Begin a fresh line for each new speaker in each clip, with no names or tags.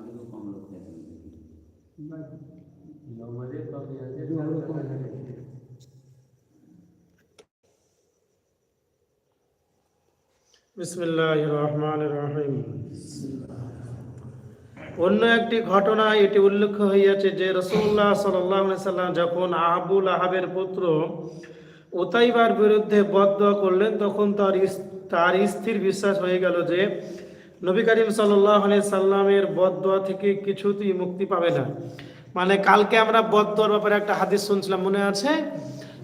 কিন্তু কম লোক
রহিম অন্য একটি ঘটনা এটি উল্লেখ হইয়াছে যে রসুল্লাহ সাল্লাম যখন আহাবুল আহাবের পুত্র উতাইবার বিরুদ্ধে বদ্ধ করলেন, তখন তার তার স্থির বিশ্বাস হয়ে গেল যে নবী করিম সাল্লাহ সাল্লামের বদ্ধ থেকে কিছুতেই মুক্তি পাবে না। মানে কালকে আমরা বদ্ধর ব্যাপারে একটা হাদিস শুনছিলাম, মনে আছে?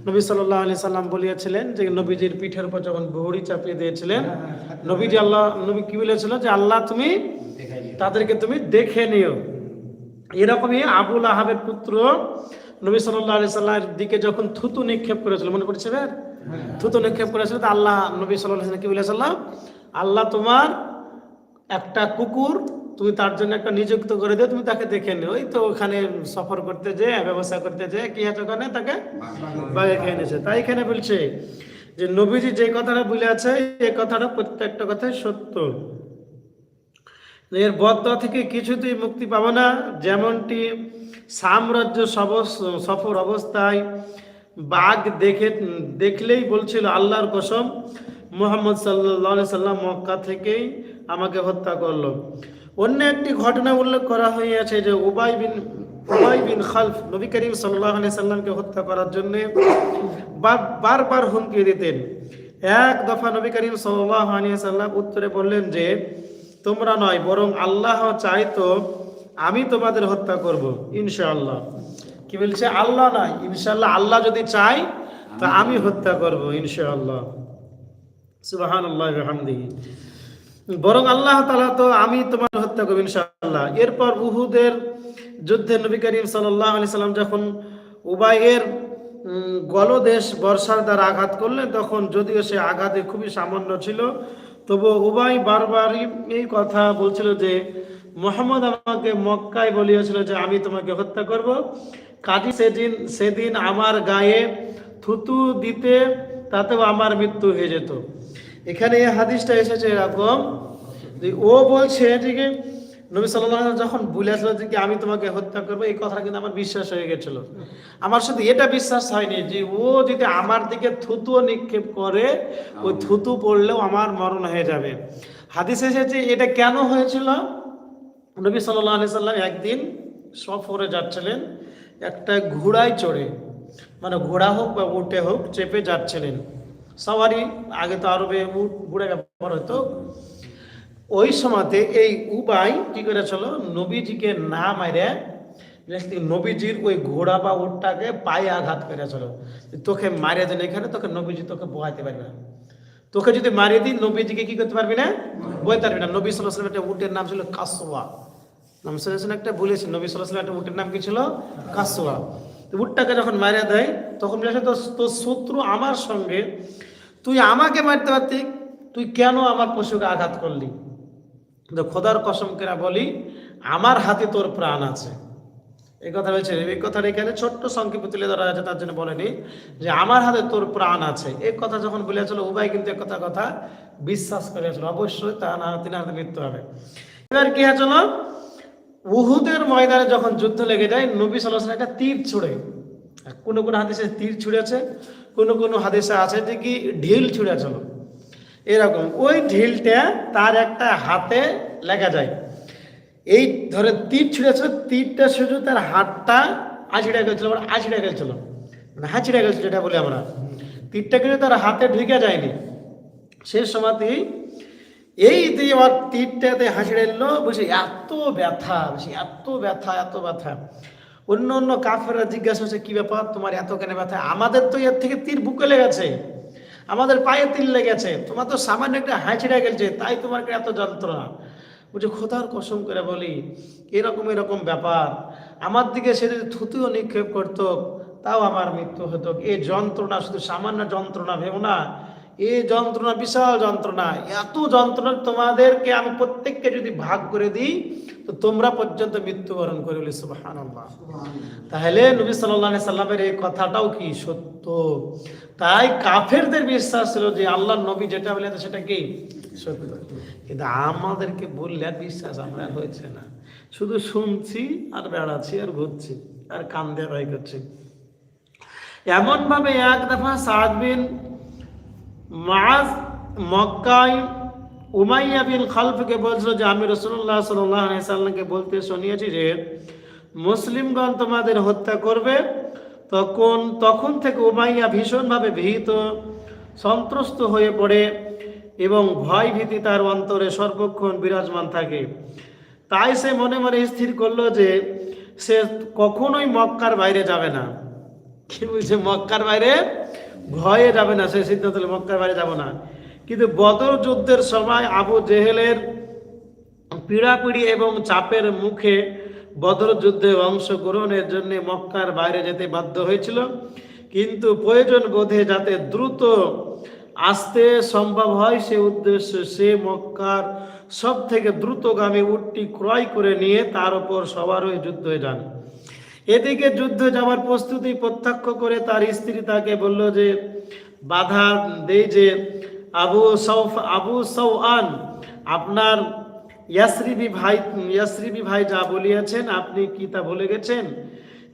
নবী সাল্লাহ আলি সাল্লাম বলিয়াছিলেন যে নবীজির পিঠের উপর যখন বহরি চাপিয়ে দিয়েছিলেন, নবীজি আল্লাহ, নবী কি বলেছিল যে, আল্লাহ তুমি তাদেরকে তুমি দেখে নিও। এরকমই আবুল আহাবের পুত্র নবী সাল্লাহ আলি সাল্লামের দিকে যখন থুতু নিক্ষেপ করেছিল, মনে এবার? থুতু নিক্ষেপ করেছিল, তো আল্লাহ, নবী সাল্লাহ কি বলেছিলাম আল্লাহ তোমার একটা কুকুর তুমি তার জন্য একটা নিযুক্ত করে দিও, তুমি তাকে দেখে নিও। ওই তো ওখানে সফর করতে যে ব্যবসা করতে যে কি আছে ওখানে? তাকে বাগে খেয়ে নিয়েছে। তাই এখানে বলছে যে, নবীজি যে কথাটা বলে আছে, এই কথাটা প্রত্যেকটা কথাই সত্য। এর বদ্ধ থেকে কিছুতেই মুক্তি পাবো না। যেমনটি সাম্রাজ্য সফর অবস্থায় বাঘ দেখে দেখলেই বলছিল আল্লাহর কসম, মোহাম্মদ সাল্লাহ সাল্লাম মক্কা থেকেই আমাকে হত্যা করল। অন্য একটি ঘটনা উল্লেখ করা হইয়াছে যে উবাই বিন উবাই বিন খালফ নবী করিম সাল্লামকে হত্যা করার জন্যে বারবার হুমকি দিতেন। এক দফা নবী করিম সাল্লাহ সাল্লাম উত্তরে বললেন যে, তোমরা নয়, বরং আল্লাহ চাইতো আমি তোমাদের হত্যা করব, ইনশাআল্লাহ। কি বলছে? আল্লাহ নয়, ইনশাআল্লাহ আল্লাহ যদি চাই তা আমি হত্যা করব, ইনশাআল্লাহ। সুবাহান আল্লাহ হামদিহি বরং আল্লাহ তালা তো আমি তোমার হত্যা করব ইনশাআল্লাহ। এরপর উহুদের যুদ্ধে নবী করিম সাল্লাহ আলি সাল্লাম যখন উবাইয়ের গলদেশ বর্ষার দ্বারা আঘাত করলেন, তখন যদিও সে আঘাতে খুবই সামান্য ছিল তবু উবাই বারবারই এই কথা বলছিল যে, মোহাম্মদ আমাকে মক্কায় বলিয়েছিল যে, আমি তোমাকে হত্যা করব। কাজী সেদিন সেদিন আমার গায়ে থুতু দিতে তাতেও আমার মৃত্যু হয়ে যেত। এখানে এই হাদিসটা এসেছে এরকম যে ও বলছে ঠিক নবী ওয়াসাল্লাম যখন বলেছিল যে কি আমি তোমাকে হত্যা করব এই কথাটা কিন্তু আমার বিশ্বাস হয়ে গেছিল। আমার শুধু এটা বিশ্বাস হয়নি যে ও যদি আমার দিকে থুতুও নিক্ষেপ করে ওই থুতু পড়লেও আমার মরণ হয়ে যাবে। হাদিস এসেছে এটা কেন হয়েছিল? নবী সাল্লাহ আলি সাল্লাম একদিন সফরে যাচ্ছিলেন একটা ঘোড়ায় চড়ে মানে ঘোড়া হোক বা উঠে হোক চেপে যাচ্ছিলেন। সবারই আগে তো আরবে উট ব্যবহার হতো ওই সময়তে এই উবাই কি করেছিল? নবীজিকে না মারে নবীজির ওই ঘোড়া বা উটটাকে পায়ে আঘাত করেছিল। তোকে মারে দেন এখানে, তোকে নবীজি তোকে বহাইতে পারবে না। তোকে যদি মারিয়ে দিই, নবীজিকে কি করতে পারবি না? বইতে পারবি না। নবী সাল্লাহ একটা উটের নাম ছিল কাসোয়া নাম শুনেছেন একটা? বলেছি নবী সাল্লাহ একটা উটের নাম কি ছিল? কাসোয়া উটটাকে যখন মারিয়ে দেয়, তখন বলেছে তো তোর শত্রু আমার সঙ্গে। তুই আমাকে মারতে পারতি, তুই কেন আমার পশুকে আঘাত করলি? কিন্তু খোদার কসম কেনা বলি, আমার হাতে তোর প্রাণ আছে। এই কথা বলছে, এই কথাটা এখানে ছোট্ট সংক্ষেপ তুলে ধরা আছে তার জন্য বলেনি যে আমার হাতে তোর প্রাণ আছে। এই কথা যখন বলেছিল উভয় কিন্তু এক কথা কথা বিশ্বাস করেছিল অবশ্যই তা না তিনি হাতে মৃত্যু হবে। এবার কি হয়েছিল? উহুদের ময়দানে যখন যুদ্ধ লেগে যায়, নবী সাল্লাহ একটা তীর ছুড়ে। কোনো কোনো হাদিসে তীর ছুঁড়েছে কোনো কোনো হাদিসে আছে যে কি ঢিল ছুঁড়েছিল এরকম ওই ঢিলটা তার একটা হাতে লেগে যায়। এই ধরে তীর ছুঁড়েছিল তীরটা শুধু তার হাতটা আছিড়ে গেছিল আছিড়ে গেছিল মানে হাঁচিড়ে গেছিল যেটা বলি আমরা। তীরটা কিন্তু তার হাতে ঢুকে যায়নি। সে সময়তেই এই যে আমার তীরটাতে হাসিড়ে এলো বলছে এত ব্যথা বলছি এত ব্যথা এত ব্যথা। অন্য অন্য কাফেররা জিজ্ঞাসা হচ্ছে কি ব্যাপার? তোমার এত কেন ব্যথা? আমাদের তো এর থেকে তীর বুকে লেগেছে। আমাদের পায়ে তীর লেগেছে। তোমার তো সামান্য একটা হাঁচিড়ে গেছে, তাই তোমার এত যন্ত্রণা। বলছে, খোদার কসম করে বলি, এরকম এরকম ব্যাপার। আমার দিকে সে যদি থুতুও নিক্ষেপ করতো, তাও আমার মৃত্যু হতো। এই যন্ত্রণা শুধু সামান্য যন্ত্রণা, ভেবো না। এই যন্ত্রণা বিশাল যন্ত্রণা। এত যন্ত্রণা তোমাদেরকে আমি প্রত্যেককে যদি ভাগ করে দিই তো তোমরা পর্যন্ত মৃত্যুবরণ করে বলি সুবাহান তাহলে নবী সাল্লাহ সাল্লামের এই কথাটাও কি সত্য? তাই কাফেরদের বিশ্বাস ছিল যে আল্লাহ নবী যেটা বলে সেটা কি? সত্য। কিন্তু আমাদেরকে বললে আর বিশ্বাস আমরা হয়েছে না। শুধু শুনছি আর বেড়াচ্ছি আর ঘুরছি আর কান দিয়ে করছি। এমনভাবে এক দফা সাদ বিন মাজ মক্কায় উমাইয়া বিন খালফকে বলছিল যে, আমি রসুল্লাহ সাল্লামকে বলতে শুনিয়েছি যে, মুসলিমগণ তোমাদের হত্যা করবে। তখন তখন থেকে উমাইয়া ভীষণভাবে ভীত, সন্ত্রস্ত হয়ে পড়ে এবং ভয় ভীতি তার অন্তরে সর্বক্ষণ বিরাজমান থাকে। তাই সে মনে মনে স্থির করল যে, সে কখনোই মক্কার বাইরে যাবে না। কি বলছে, মক্কার বাইরে? ভয়ে যাবে না সে সিদ্ধান্ত মক্কার বাইরে যাব না। কিন্তু বদর যুদ্ধের সময় আবু জেহেলের পীড়াপিড়ি এবং চাপের মুখে বদর যুদ্ধে অংশগ্রহণের জন্য মক্কার বাইরে যেতে বাধ্য হয়েছিল। কিন্তু প্রয়োজন বোধে যাতে দ্রুত আসতে সম্ভব হয়, সে উদ্দেশ্যে সে মক্কার সব থেকে দ্রুতগামী উটটি ক্রয় করে নিয়ে তার উপর সবার হয়ে যুদ্ধে যান। এদিকে যুদ্ধে যাওয়ার প্রস্তুতি প্রত্যক্ষ করে তার স্ত্রী তাকে বলল যে, বাধা দেই যে আবু সৌফ, আবু সৌআন, আপনার ইয়াসরিবি ভাই ইয়াসরিবি ভাই যা বলিয়াছেন আপনি কি তা ভুলে গেছেন?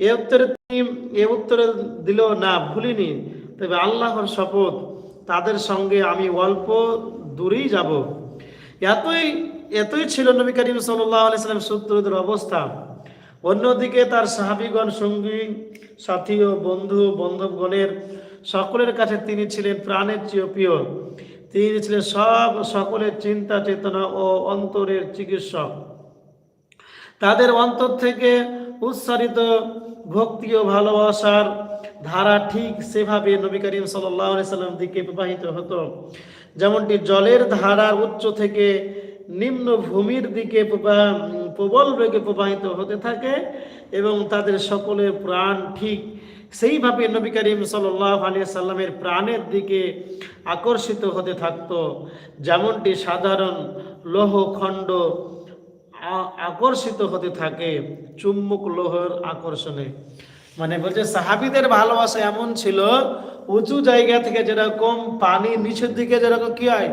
এ উত্তরে তিনি, এ উত্তরে দিল, না, ভুলিনি। তবে আল্লাহর শপথ, তাদের সঙ্গে আমি অল্প দূরেই যাব। এতই এতই ছিল নবী করিম সাল্লাহ আলাইসালাম সূত্রদের অবস্থা। অন্যদিকে তার সাহাবিগণ, সঙ্গী, সাথী ও বন্ধু বান্ধবগণের সকলের কাছে তিনি ছিলেন প্রাণের চেয়ে প্রিয়। তিনি ছিলেন সব সকলের চিন্তা চেতনা ও অন্তরের চিকিৎসক। তাদের অন্তর থেকে উচ্চারিত ভক্তি ও ভালোবাসার ধারা ঠিক সেভাবে নবী করিম সাল্লাম দিকে প্রবাহিত হতো। যেমনটি জলের ধারার উচ্চ থেকে নিম্ন ভূমির দিকে প্রবা- প্রবল বেগে প্রবাহিত হতে থাকে এবং তাদের সকলের প্রাণ ঠিক সেইভাবে নবী করিম সাল্লাহ আলিয়া সাল্লামের প্রাণের দিকে আকর্ষিত হতে থাকতো। যেমনটি সাধারণ লৌহখণ্ড আকর্ষিত হতে থাকে চুম্বক লোহর আকর্ষণে। মানে বলছে, সাহাবিদের ভালোবাসা এমন ছিল, উঁচু জায়গা থেকে যেরকম পানি নিচের দিকে যেরকম কি হয়?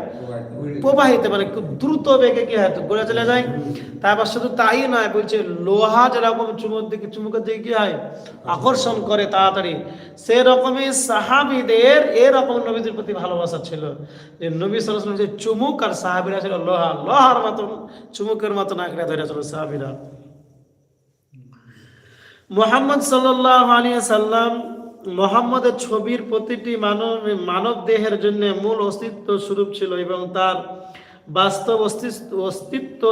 প্রবাহিত মানে খুব দ্রুত বেগে কি হয় গড়ে চলে যায়। তারপর শুধু তাই নয়, বলছে, লোহা যেরকম চুমুর দিকে, চুমুকের দিকে কি হয়? আকর্ষণ করে তাড়াতাড়ি। সেরকমই সাহাবিদের, এরকম নবীদের প্রতি ভালোবাসা ছিল। যে নবী যে চুমুক আর সাহাবিরা ছিল লোহা। লোহার মতন, চুমুকের মতন আঁকড়ে ধরে ছিল সাহাবিরা। মোহাম্মদ সাল্লাহ আলিয়া সাল্লাম মোহাম্মদের ছবির প্রতিটি মানব মানব দেহের জন্য মূল অস্তিত্ব স্বরূপ ছিল এবং তার বাস্তব অস্তিত্ব অস্তিত্ব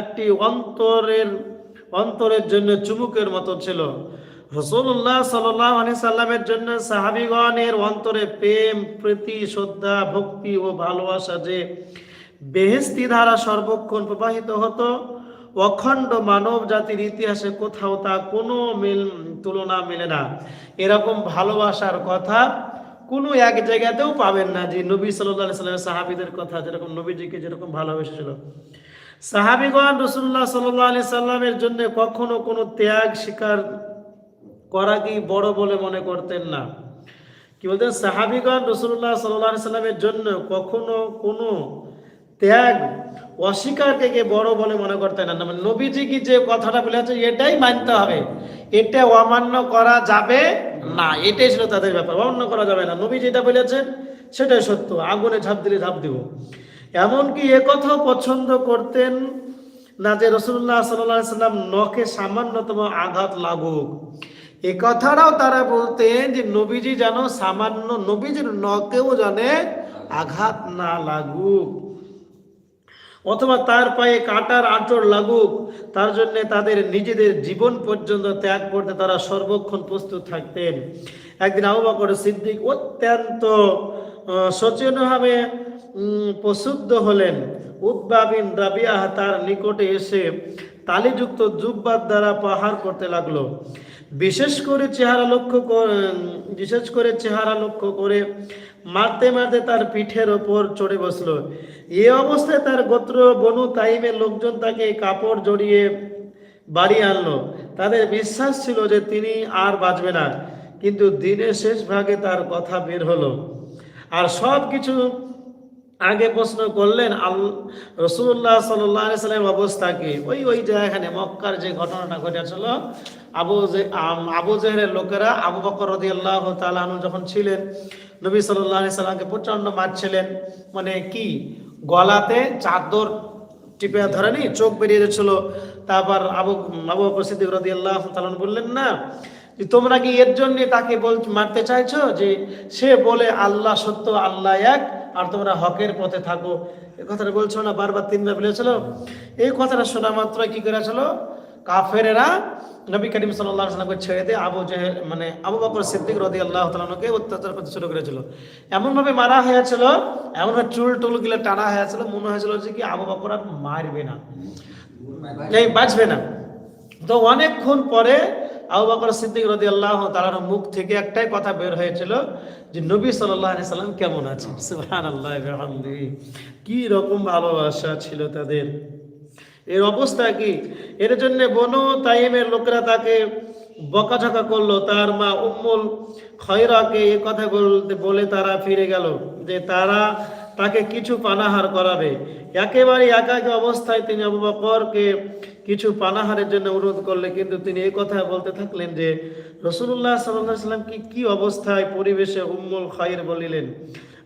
একটি অন্তরের অন্তরের জন্য চুমুকের মতো ছিল। রসুল্লাহ সাল্লাহ আলি সাল্লামের জন্য সাহাবিগণের অন্তরে প্রেম, প্রীতি, শ্রদ্ধা, ভক্তি ও ভালোবাসা যে বেহেস্তি ধারা সর্বক্ষণ প্রবাহিত হতো অখণ্ড মানব জাতির ইতিহাসে কোথাও তা কোনো মিল, তুলনা মেলে না। এরকম ভালোবাসার কথা কোনো এক জায়গাতেও পাবেন না যে নবী সাল্লাহ সাল্লামের সাহাবিদের কথা, যেরকম নবীজিকে যেরকম ভালোবেসেছিল। সাহাবিগণ রসুল্লাহ সাল্লাহ আলি সাল্লামের জন্য কখনো কোনো ত্যাগ স্বীকার করাকেই বড় বলে মনে করতেন না। কি বলতেন? সাহাবিগণ রসুল্লাহ সাল্লাহ সাল্লামের জন্য কখনো কোনো ত্যাগ, অস্বীকারকে কে বড় বলে মনে করতেন না। মানে নবীজি কি যে কথাটা বলেছে এটাই মানতে হবে। এটা অমান্য করা যাবে না, এটাই ছিল তাদের ব্যাপার। অমান্য করা যাবে না। নবী যেটা বলেছেন, সেটাই সত্য। আগুনে ঝাঁপ দিলে ঝাঁপ দিব। এমনকি এ কথাও পছন্দ করতেন না যে রসুল্লাহ সাল্লাহ সাল্লাম নখে সামান্যতম আঘাত লাগুক। এ কথাটাও তারা বলতেন যে নবীজি যেন সামান্য নবীজির নখেও জানে আঘাত না লাগুক। অথবা তার পায়ে কাটার আঁচড় লাগুক তার জন্য তাদের নিজেদের জীবন পর্যন্ত ত্যাগ করতে তারা সর্বক্ষণ প্রস্তুত থাকতেন। একদিন আবু বকর সিদ্দিক অত্যন্ত উম, প্রসুদ্ধ হলেন। উদ্বা বিন রাবিয়াহ তার নিকটে এসে তালিযুক্ত জুব্বার দ্বারা পাহাড় করতে লাগল। বিশেষ করে চেহারা লক্ষ্য বিশেষ করে চেহারা লক্ষ্য করে মারতে মারতে তার পিঠের ওপর চড়ে বসল। এ অবস্থায় তার গোত্র বনু তাইমের লোকজন তাকে কাপড় জড়িয়ে বাড়ি আনলো। তাদের বিশ্বাস ছিল যে তিনি আর বাঁচবে না। কিন্তু দিনের শেষ ভাগে তার কথা বের হলো। আর সব কিছু আগে প্রশ্ন করলেন, আল রসুল্লাহ সাল্লামের অবস্থা কি? ওই ওই এখানে মক্কার যে ঘটনাটা ঘটেছিল, আবু আবু জেহের লোকেরা, আবু বকর রদি আল্লাহ যখন ছিলেন, নবী সাল্লাহ সাল্লামকে প্রচণ্ড মারছিলেন। মানে কি? গলাতে চাদর টিপে ধরেনি, চোখ বেরিয়ে যাচ্ছিল। তারপর আবু আবু বকর সিদ্দিক তালন বললেন, না, যে তোমরা কি এর জন্য তাকে বল, মারতে চাইছো? যে সে বলে, আল্লাহ সত্য, আল্লাহ এক আর তোমরা হকের পথে থাকো। এই কথাটা বলছো না? বারবার তিনবার বলেছিল। এই কথাটা শোনা মাত্র কি করেছিল? কাফেরেরা নবী করিম সাল্লাহ সাল্লামকে ছেড়ে দিয়ে আবু জেহেল মানে আবু বকর সিদ্দিক রদি আল্লাহ তালকে অত্যাচার করতে শুরু করেছিল। এমনভাবে মারা হয়েছিল এমনভাবে চুল টুলগুলো টানা হয়েছিল মনে হয়েছিল যে কি আবু বকর আর মারবে না। এই বাঁচবে না। তো অনেকক্ষণ পরে আবু বকর সিদ্দিক রদি আল্লাহ তালার মুখ থেকে একটাই কথা বের হয়েছিল যে নবী সাল্লাহ সাল্লাম কেমন আছেন? সুবহান আল্লাহ কি রকম ভালোবাসা ছিল তাদের। এর অবস্থা কি? এর জন্য বনু তাইমের লোকেরা তাকে বকাঝকা করল। তার মা উম্মুল খয়রাকে এ কথা বলতে বলে তারা ফিরে গেল যে তারা তাকে কিছু পানাহার করাবে। একেবারে একাকী অবস্থায় তিনি আবু কিছু পানাহারের জন্য অনুরোধ করলে, কিন্তু তিনি এই কথা বলতে থাকলেন যে রসুল্লাহ সাল্লাহ সাল্লাম কি কি অবস্থায় পরিবেশে উম্মুল খয়ের বলিলেন?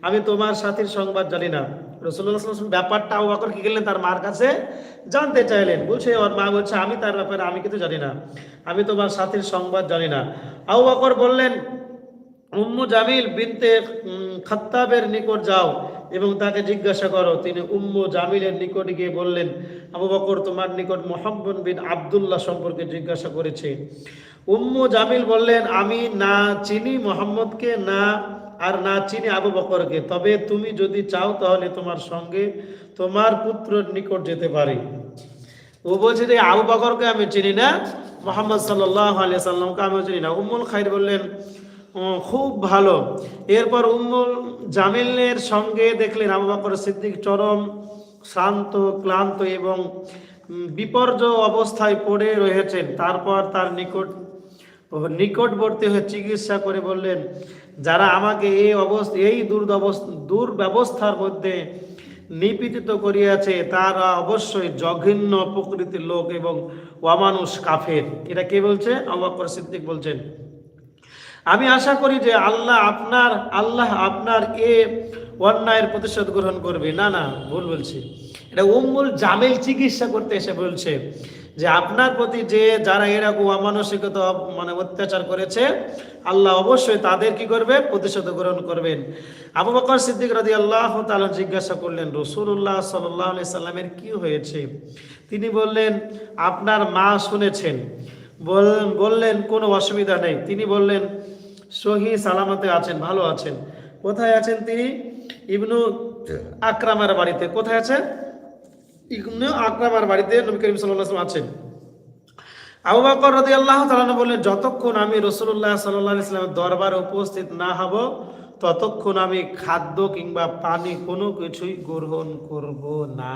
আমি তোমার সাথীর সংবাদ জানি না। রসুল্লাহ সাল্লাম ব্যাপারটা আবু কি গেলেন? তার মার কাছে জানতে চাইলেন। বলছে, ওর মা বলছে, আমি তার ব্যাপারে আমি কিন্তু জানি না। আমি তোমার সাথীর সংবাদ জানি না। আবু বকর বললেন, উম্মু জামিল বিনতে খাত্তাবের নিকট যাও। এবং তাকে জিজ্ঞাসা করো তিনি উম্মু জামিলের নিকট গিয়ে বললেন আবু বকর তোমার নিকট মোহাম্মদ বিন আব্দুল্লাহ সম্পর্কে জিজ্ঞাসা করেছে। উম্মু জামিল বললেন আমি না চিনি মোহাম্মদকে না আর না চিনি আবু বকরকে। তবে তুমি যদি চাও তাহলে তোমার সঙ্গে তোমার পুত্রের নিকট যেতে পারি। ও বলছে যে আবু বকরকে আমি চিনি না মোহাম্মদ সাল্লাহ আলিয়া সাল্লামকে আমিও চিনি না। উম্মুল খাইর বললেন "ও, খুব ভালো। এরপর উম্মুল জামিলের সঙ্গে দেখলেন আবু বকর সিদ্দিক চরম শান্ত ক্লান্ত এবং বিপর্য অবস্থায় পড়ে রয়েছেন। তারপর তার নিকট, নিকটবর্তী হয়ে চিকিৎসা করে বললেন, যারা আমাকে এই অবস্থা, এই দুর্ব্যবস্থার মধ্যে নিপীড়িত করিয়াছে, তারা অবশ্যই জঘন্য প্রকৃতির লোক এবং অমানুষ কাফের। এটা কে বলছে? আবাকর সিদ্দিক বলছেন। আমি আশা করি যে আল্লাহ আপনার আল্লাহ আপনার এ অন্যায়ের প্রতিশোধ গ্রহণ করবে। না না, ভুল বলছি। এটা উম্মুল জামিল চিকিৎসা করতে এসে বলছে যে আপনার প্রতি যে যারা এরকম অমানসিকতা মানে অত্যাচার করেছে, আল্লাহ অবশ্যই তাদের কি করবে? প্রতিশোধ গ্রহণ করবেন। আবু বকর সিদ্দিক রাজি আল্লাহ তাআলা জিজ্ঞাসা করলেন রসুল্লাহ সাল্লাহ সাল্লামের কি হয়েছে? তিনি বললেন, আপনার মা শুনেছেন। বললেন, কোনো অসুবিধা নেই। তিনি বললেন, সহি সালামতে আছেন, ভালো আছেন। কোথায় আছেন তিনি? ইবনু আকরামার বাড়িতে। কোথায় আছেন? ইবনু আকরামার বাড়িতে নবী করিম ওয়াসাল্লাম আছেন। আবু বকর রাদিয়াল্লাহু তাআলা বললেন, যতক্ষণ আমি রাসূলুল্লাহ সাল্লাল্লাহু আলাইহি সাল্লামের দরবারে উপস্থিত না হব, ততক্ষণ আমি খাদ্য কিংবা পানি কোনো কিছুই গ্রহণ করব না।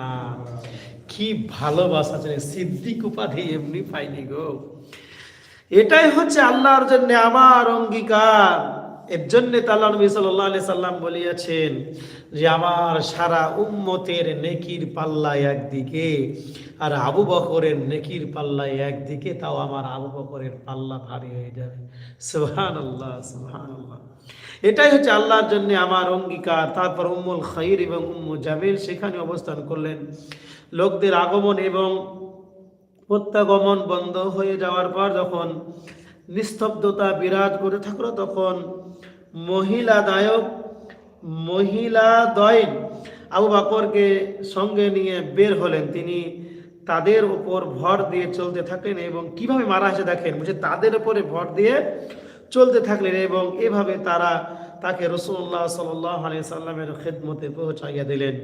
কি ভালোবাসা ছিল, সিদ্দিক উপাধি এমনি পাইনি গো। এটাই হচ্ছে আল্লাহর জন্য আমার অঙ্গীকার। এর জন্য তাল্লাহ নবী সাল্লাম বলিয়াছেন যে, আমার সারা উম্মতের নেকির পাল্লা একদিকে আর আবু বকরের নেকির পাল্লা একদিকে, তাও আমার আবু বকরের পাল্লা ভারী হয়ে যাবে। সুবহানাল্লাহ সুবহানাল্লাহ। এটাই হচ্ছে আল্লাহর জন্য আমার অঙ্গীকার। তারপর উম্মুল খাইর এবং উম্মু জামিল সেখানে অবস্থান করলেন। লোকদের আগমন এবং প্রত্যাগমন বন্ধ হয়ে যাওয়ার পর যখন নিস্তব্ধতা বিরাজ করে থাকল, তখন মহিলা দায়ক মহিলা আবু বাকরকে সঙ্গে নিয়ে বের হলেন। তিনি তাদের উপর ভর দিয়ে চলতে থাকলেন এবং কীভাবে মারা হয়েছে দেখেন, বলছে তাদের উপরে ভর দিয়ে চলতে থাকলেন এবং এভাবে তারা তাকে রসুল্লাহ সাল্লাহ আলি সাল্লামের খেদমতে পৌঁছাইয়া দিলেন।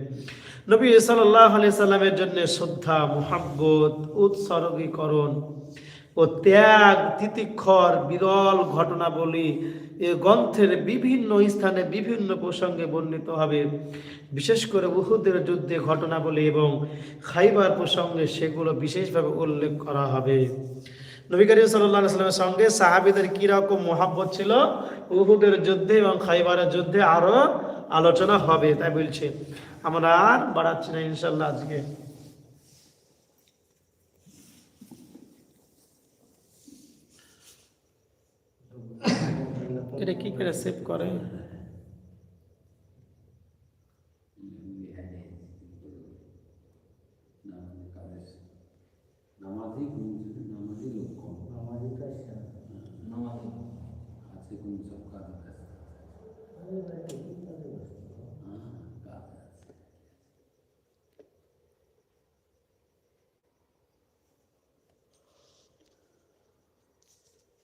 নবী সাল্লাহ সাল্লামের জন্য শ্রদ্ধা, মোহাব্বত, উৎসর্গীকরণ ও ত্যাগ, তিতিক্ষর, বিরল ঘটনাবলী এ গ্রন্থের বিভিন্ন স্থানে বিভিন্ন প্রসঙ্গে বর্ণিত হবে। বিশেষ করে উহুদের যুদ্ধে ঘটনাবলী এবং খাইবার প্রসঙ্গে সেগুলো বিশেষভাবে উল্লেখ করা হবে। নবী করিম সাল্লামের সঙ্গে সাহাবিদের কীরকম মহাব্বত ছিল? উহুদের যুদ্ধে এবং খাইবারের যুদ্ধে আরও আলোচনা হবে, তাই বলছি। আমরা আর বাড়াচ্ছি না ইনশাল্লাহ আজকে। এটা কি করে সেভ করে